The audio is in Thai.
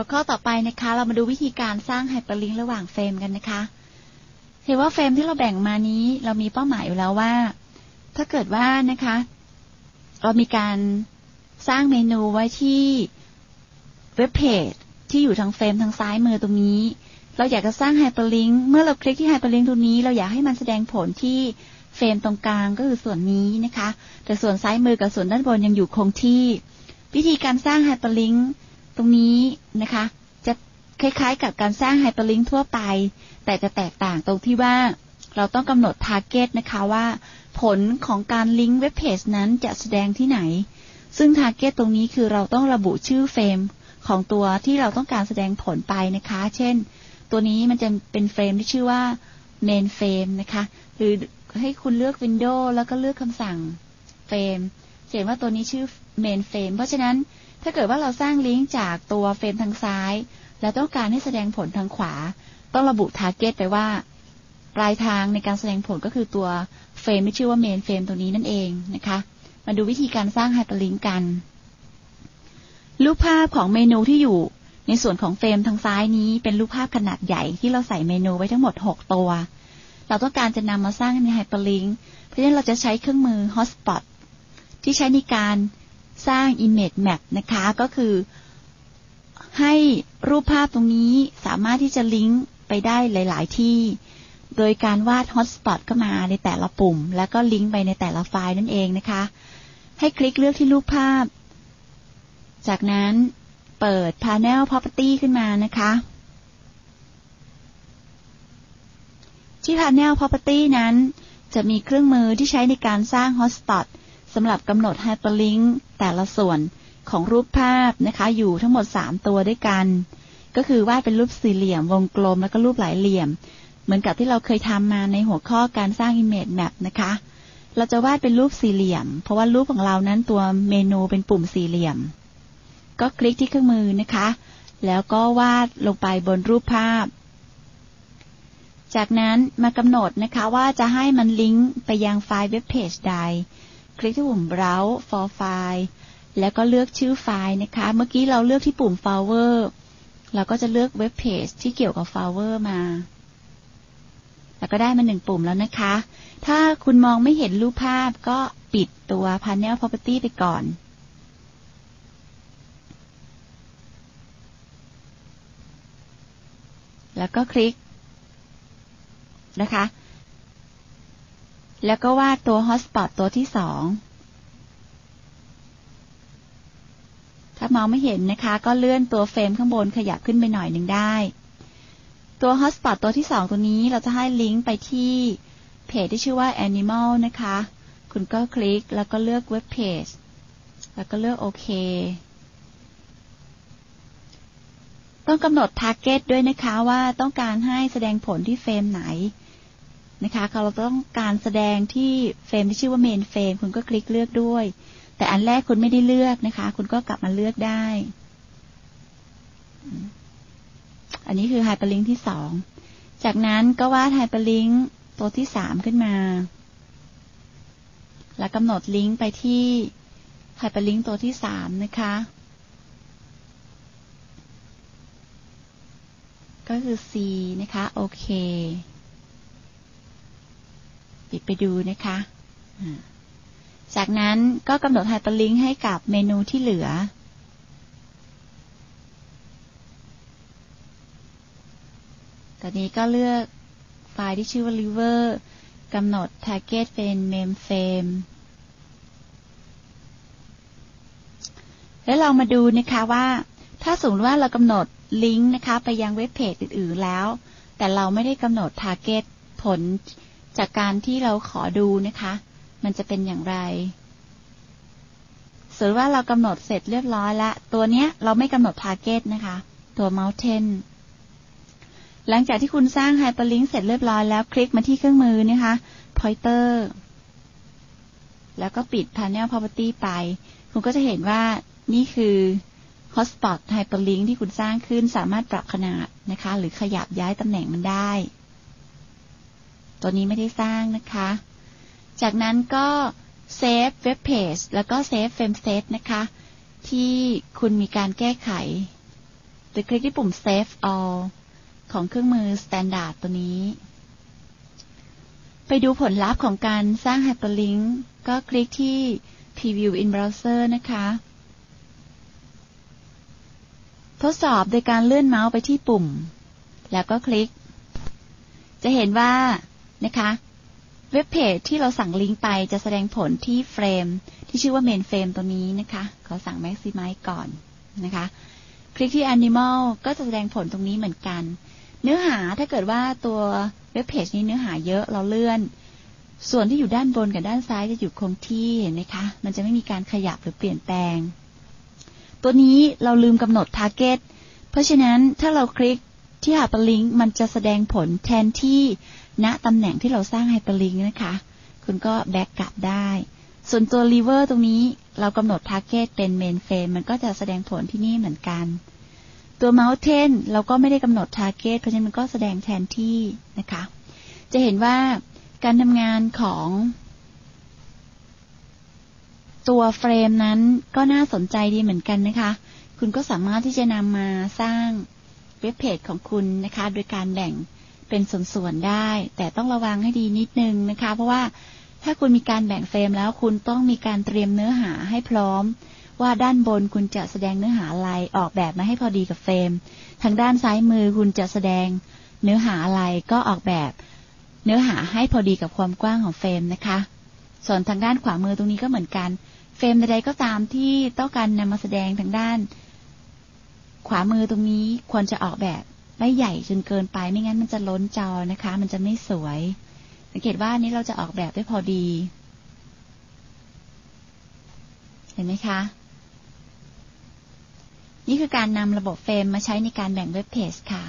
หัวข้อต่อไปนะคะ เรามาดูวิธีการสร้างไฮเปอร์ลิงก์ระหว่างเฟรมกันนะคะเห็นว่าเฟรมที่เราแบ่งมานี้ เรามีเป้าหมายอยู่แล้วว่า ถ้าเกิดว่านะคะ เรามีการสร้างเมนูไว้ที่เว็บเพจที่อยู่ทางเฟรมทางซ้ายมือตรงนี้ เราอยากจะสร้างไฮเปอร์ลิงก์เมื่อเราคลิกที่ไฮเปอร์ลิงก์ตรงนี้ เราอยากให้มันแสดงผลที่เฟรมตรงกลางก็คือส่วนนี้นะคะ แต่ส่วนซ้ายมือกับส่วนด้านบนยังอยู่คงที่ วิธีการสร้างไฮเปอร์ลิงก์ ตรงนี้นะคะ จะคล้ายๆ กับการสร้างไฮเปอร์ลิงก์ทั่วไป แต่จะแตกต่างตรงที่ว่าเราต้องกำหนดทาร์เก็ตนะคะว่า ผลของการลิงก์เว็บเพจนั้นจะแสดงที่ไหน ซึ่งทาร์เก็ตตรงนี้คือเราต้องระบุชื่อเฟรมของตัวที่เราต้องการแสดงผลไปนะคะ เช่น ตัวนี้มันจะเป็นเฟรมที่ชื่อว่า main frame นะคะ หรือให้คุณเลือก Windows แล้วก็เลือกคำสั่งเฟรม เห็นว่าตัวนี้ชื่อ main frame เพราะฉะนั้นถ้าเกิดว่าเราสร้างลิงก์จากตัวเฟรมทางซ้าย แล้วต้องการให้แสดงผลทางขวา ต้องระบุ target ไปว่า ปลายทางในการแสดงผลก็คือตัวเฟรมที่ชื่อว่า main frame ตัวนี้นั่นเองนะคะ มาดูวิธีการสร้างไฮเปอร์ลิงก์กัน รูปภาพของเมนูที่อยู่ในส่วนของเฟรมทางซ้ายนี้เป็นรูปภาพขนาดใหญ่ที่เราใส่เมนูไว้ทั้งหมด 6 ตัว เราต้องการจะนำมาสร้างในไฮเปอร์ลิงก์ เพราะฉะนั้นเราจะใช้เครื่องมือ Hotspot ที่ใช้ในการสร้าง Image Map นะคะ ก็คือ ให้รูปภาพตรงนี้สามารถที่จะลิงก์ไปได้หลาย ๆ ที่ โดยการวาด Hotspot เข้ามาในแต่ละปุ่ม แล้วก็ลิงก์ไปในแต่ละไฟล์นั่นเองนะคะ ให้คลิกเลือกที่รูปภาพ จากนั้นเปิด Panel Property ขึ้นมานะคะ ที่ Panel Property นั้นจะมีเครื่องมือที่ใช้ในการสร้าง Hotspot สำหรับกำหนด Hyperlink แต่ละส่วนของรูปภาพนะคะ อยู่ทั้งหมด 3 ตัวด้วยกัน ก็คือวาดเป็นรูปสี่เหลี่ยม วงกลมแล้วก็รูปหลายเหลี่ยม เหมือนกับที่เราเคยทำมาในหัวข้อการสร้าง Image Map นะคะ เราจะวาดเป็นรูปสี่เหลี่ยม เพราะว่ารูปของเรานั้นตัวเมนูเป็นปุ่มสี่เหลี่ยม ก็คลิกที่เครื่องมือนะคะ แล้วก็วาดลงไปบนรูปภาพจากนั้นมากำหนดนะคะว่าจะให้มันลิงก์ไปยังไฟล์เว็บเพจใด คลิกที่ปุ่ม browse for file แล้วก็เลือกชื่อไฟล์นะคะ เมื่อกี้เราเลือกที่ปุ่ม folder เราก็จะเลือกเว็บเพจที่เกี่ยวกับ folder มา แล้วก็ได้มาหนึ่งปุ่มแล้วนะคะ ถ้าคุณมองไม่เห็นรูปภาพก็ปิดตัว panel property ไปก่อนแล้วก็คลิกนะคะ แล้วก็วาดตัว hotspot ตัวที่สอง ถ้ามองไม่เห็นนะคะ ก็เลื่อนตัวเฟรมข้างบนขยับขึ้นไปหน่อยหนึ่งได้ ตัว hotspot ตัวที่สองตัวนี้เราจะให้ลิงก์ไปที่เพจที่ชื่อว่า animal นะคะ คุณก็คลิกแล้วก็เลือกเว็บเพจ แล้วก็เลือกโอเค ต้องกำหนด target ด้วยนะคะว่าต้องการให้แสดงผลที่เฟรมไหน นะคะเราต้องการแสดงที่เฟรมที่ชื่อว่า main frame คุณก็คลิกเลือกด้วย แต่อันแรกคุณไม่ได้เลือกนะคะ คุณก็กลับมาเลือกได้ อันนี้คือ hyperlink ที่สอง จากนั้นก็วาด hyperlink ตัวที่สามขึ้นมา แล้วกำหนดลิงก์ไปที่ hyperlink ตัวที่สามนะคะ ก็คือ C นะคะ โอเค ปิดไปดูนะคะ จากนั้นก็กำหนดไฮเปอร์ลิงก์ให้กับเมนูที่เหลือ ตอนนี้ก็เลือกไฟล์ที่ชื่อว่า liver กำหนด target เป็น mainframe แล้วเรามาดูนะคะว่า ถ้าสมมติว่าเรากำหนดลิงก์นะคะ ไปยังเว็บเพจอื่น ๆ แล้ว แต่เราไม่ได้กำหนด target ผล จากการที่เราขอดูนะคะ มันจะเป็นอย่างไรสมมติว่าเรากำหนดเสร็จเรียบร้อยแล้ว ตัวเนี้ยเราไม่กำหนด target นะคะ ตัว mountain หลังจากที่คุณสร้าง hyperlink เสร็จเรียบร้อยแล้ว คลิกมาที่เครื่องมือนะคะ pointer แล้วก็ปิด panel property ไป คุณก็จะเห็นว่านี่คือ hotspot hyperlink ที่คุณสร้างขึ้นสามารถปรับขนาดนะคะ หรือขยับย้ายตำแหน่งมันได้ ตัวนี้ไม่ได้สร้างนะคะ จากนั้นก็เซฟเว็บเพจแล้วก็เซฟเฟรมเซตนะคะ ที่คุณมีการแก้ไข โดคลิกที่ปุ่ม Save All ของเครื่องมือ Standard ตัวนี้ ไปดูผลลัพธ์ของการสร้าง Hyperlink ก็คลิกที่ Preview in Browser นะคะ ทดสอบโดยการเลื่อนเมาส์ไปที่ปุ่ม แล้วก็คลิก จะเห็นว่า นะคะ เว็บเพจที่เราสั่งลิงก์ไปจะแสดงผลที่เฟรม ที่ชื่อว่า main frame ตัวนี้นะคะขอสั่ง maximize ก่อนนะคะ คลิกที่ animal ก็จะแสดงผลตรงนี้เหมือนกัน เนื้อหาถ้าเกิดว่าตัวเว็บเพจนี้เนื้อหาเยอะเราเลื่อน ส่วนที่อยู่ด้านบนกับด้านซ้ายจะอยู่คงที่เห็นไหมคะ มันจะไม่มีการขยับหรือเปลี่ยนแปลง ตัวนี้เราลืมกำหนด target เพราะฉะนั้นถ้าเราคลิก ที่ hyperlink มันจะแสดงผลแทนที่ณตำแหน่งที่เราสร้าง hyperlink นะคะ คุณก็แบ็กกลับได้ ส่วนตัว lever ตรงนี้เรากำหนด target เป็น main frame มันก็จะแสดงผลที่นี่เหมือนกัน ตัว mountain เราก็ไม่ได้กำหนด target เพราะฉะนั้นมันก็แสดงแทนที่นะคะ จะเห็นว่าการทำงานของตัวเฟรมนั้นก็น่าสนใจดีเหมือนกันนะคะ คุณก็สามารถที่จะนำมาสร้าง เว็บเพจของคุณนะคะ โดยการแบ่งเป็นส่วนๆได้ แต่ต้องระวังให้ดีนิดนึงนะคะ เพราะว่าถ้าคุณมีการแบ่งเฟรมแล้วคุณต้องมีการเตรียมเนื้อหาให้พร้อม ว่าด้านบนคุณจะแสดงเนื้อหาอะไรออกแบบมาให้พอดีกับเฟรม ทางด้านซ้ายมือคุณจะแสดงเนื้อหาอะไรก็ออกแบบเนื้อหาให้พอดีกับความกว้างของเฟรมนะคะ ส่วนทางด้านขวามือตรงนี้ก็เหมือนกัน เฟรมใดๆก็ตามที่ต้องการนำมาแสดงทางด้าน ขวามือตรงนี้ควรจะออกแบบไม่ใหญ่จนเกินไปไม่งั้นมันจะล้นจอนะคะ มันจะไม่สวย สังเกตว่านี้เราจะออกแบบได้พอดี เห็นไหมคะ นี่คือการนำระบบเฟรมมาใช้ในการแบ่งเว็บเพจค่ะ